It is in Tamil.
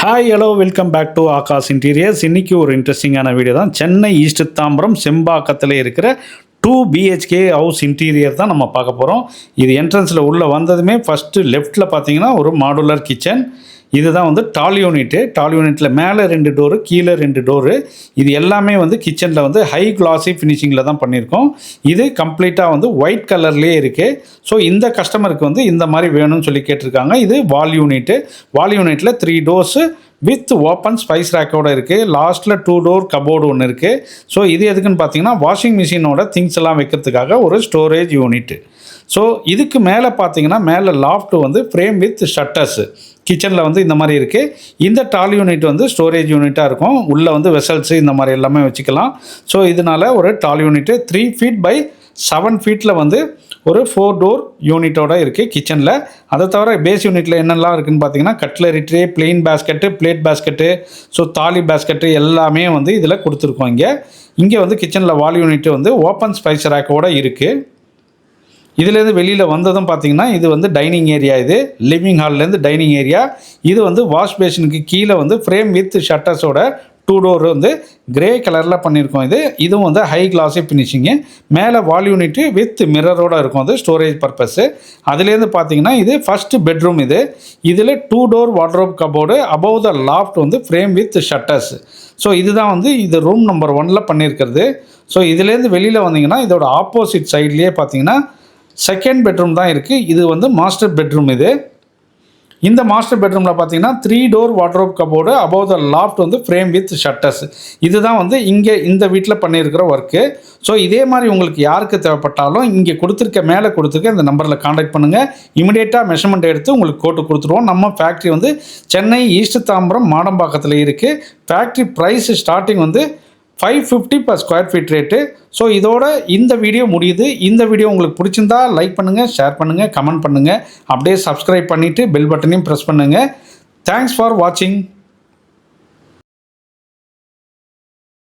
Hi hello welcome back to Aakash interiors இன்றைக்கி ஒரு இன்ட்ரெஸ்டிங்கான வீடியோ தான் சென்னை ஈஸ்ட் தாம்பரம் செம்பாக்கத்தில் இருக்கிற டூ பிஹெச்கே ஹவுஸ் இன்டீரியர் தான் நம்ம பார்க்க போகிறோம் இது என்ட்ரன்ஸில் உள்ளே வந்ததுமே ஃபஸ்ட்டு லெஃப்ட்டில் பார்த்தீங்கன்னா ஒரு மாடுலர் கிச்சன் இதுதான் வந்து டால் யூனிட்டு டால் யூனிட்டில் மேலே ரெண்டு டோரு கீழே ரெண்டு டோரு இது எல்லாமே வந்து கிச்சனில் வந்து ஹை கிளாஸி ஃபினிஷிங்கில் தான் பண்ணியிருக்கோம். இது கம்ப்ளீட்டாக வந்து ஒயிட் கலர்லேயே இருக்குது ஸோ இந்த கஸ்டமருக்கு வந்து இந்த மாதிரி வேணும்னு சொல்லி கேட்டிருக்காங்க. இது வால் யூனிட்டு வால் யூனிட்டில் three doors with open spice ரேக்கோட இருக்குது லாஸ்ட்டில் டூ டோர் கபோர்டு ஒன்று இருக்குது ஸோ இது எதுக்குன்னு பார்த்தீங்கன்னா வாஷிங் மிஷினோட திங்ஸ் எல்லாம் வைக்கிறதுக்காக ஒரு ஸ்டோரேஜ் யூனிட்டு. ஸோ இதுக்கு மேலே பார்த்தீங்கன்னா மேலே லாஃப்ட் வந்து ஃப்ரேம் வித் ஷட்டர்ஸு. கிச்சனில் வந்து இந்த மாதிரி இருக்குது இந்த டால் யூனிட் வந்து ஸ்டோரேஜ் யூனிட்டாக இருக்கும். உள்ளே வந்து வெசல்ஸு இந்த மாதிரி எல்லாமே வச்சுக்கலாம். ஸோ இதனால் ஒரு tall unit three feet by seven ஃபீட்டில் வந்து ஒரு ஃபோர் டோர் யூனிட்டோட இருக்குது கிச்சனில் அதை தவிர பேஸ் யூனிட்டில் என்னெல்லாம் இருக்குதுன்னு பார்த்தீங்கன்னா cutlery tray plain basket plate basket so thali basket எல்லாமே வந்து இதில் கொடுத்துருக்கோம் இங்கே இங்கே வந்து கிச்சனில் வால் யூனிட் வந்து ஓப்பன் ஸ்பைஸ் ரேக்கோட இருக்குது இதுலேருந்து வெளியில் வந்ததும் பார்த்தீங்கன்னா இது வந்து டைனிங் ஏரியா இது. லிவிங் ஹால்லேருந்து டைனிங் ஏரியா இது வந்து வாஷ் பேஷனுக்கு கீழே வந்து ஃப்ரேம் வித் ஷட்டர்ஸோட டூ டோர் வந்து கிரே கலரில் பண்ணியிருக்கோம் இது. இதுவும் வந்து ஹை கிளாஸி ஃபினிஷிங்கு மேலே வால் யூனிட்டு வித் மிரரோடு இருக்கும் அது ஸ்டோரேஜ் பர்பஸ்ஸு அதுலேருந்து பார்த்தீங்கன்னா இது ஃபஸ்ட்டு பெட்ரூம் இது. இதில் two door wardrobe cupboard above the loft வந்து ஃப்ரேம் வித் ஷட்டர்ஸ் ஸோ இதுதான் வந்து இது ரூம் நம்பர் ஒனில் பண்ணியிருக்கிறது. ஸோ இதுலேருந்து வெளியில் வந்தீங்கன்னா இதோட ஆப்போசிட் சைட்லேயே பார்த்தீங்கன்னா செகண்ட் பெட்ரூம் தான் இருக்குது இது வந்து மாஸ்டர் பெட்ரூம் இது. இந்த மாஸ்டர் பெட்ரூமில் பார்த்தீங்கன்னா three door wardrobe cupboard above the loft வந்து ஃப்ரேம் வித் ஷட்டர்ஸ் இதுதான் வந்து இங்கே இந்த வீட்டில் பண்ணியிருக்கிற ஒர்க்கு ஸோ இதே மாதிரி உங்களுக்கு யாருக்கு தேவைப்பட்டாலும் இங்கே கொடுத்துருக்க மேலே கொடுத்துருக்க இந்த நம்பரில் காண்டாக்ட் பண்ணுங்கள் இமிடியேட்டாக மெஷர்மெண்ட் எடுத்து உங்களுக்கு கோட்டு கொடுத்துருவோம். நம்ம ஃபேக்ட்ரி வந்து சென்னை ஈஸ்ட் தாம்பரம் மாடம்பாக்கத்தில் இருக்குது ஃபேக்ட்ரி ப்ரைஸ் ஸ்டார்டிங் வந்து five fifty per square feet rate so இதோட இந்த வீடியோ முடியுது. இந்த வீடியோ உங்களுக்கு பிடிச்சிருந்தா லைக் பண்ணுங்கள் ஷேர் பண்ணுங்கள் கமெண்ட் பண்ணுங்கள் அப்படியே சப்ஸ்கிரைப் பண்ணிவிட்டு பெல் பட்டனையும் ப்ரெஸ் பண்ணுங்கள் தேங்க்ஸ் ஃபார் வாட்சிங்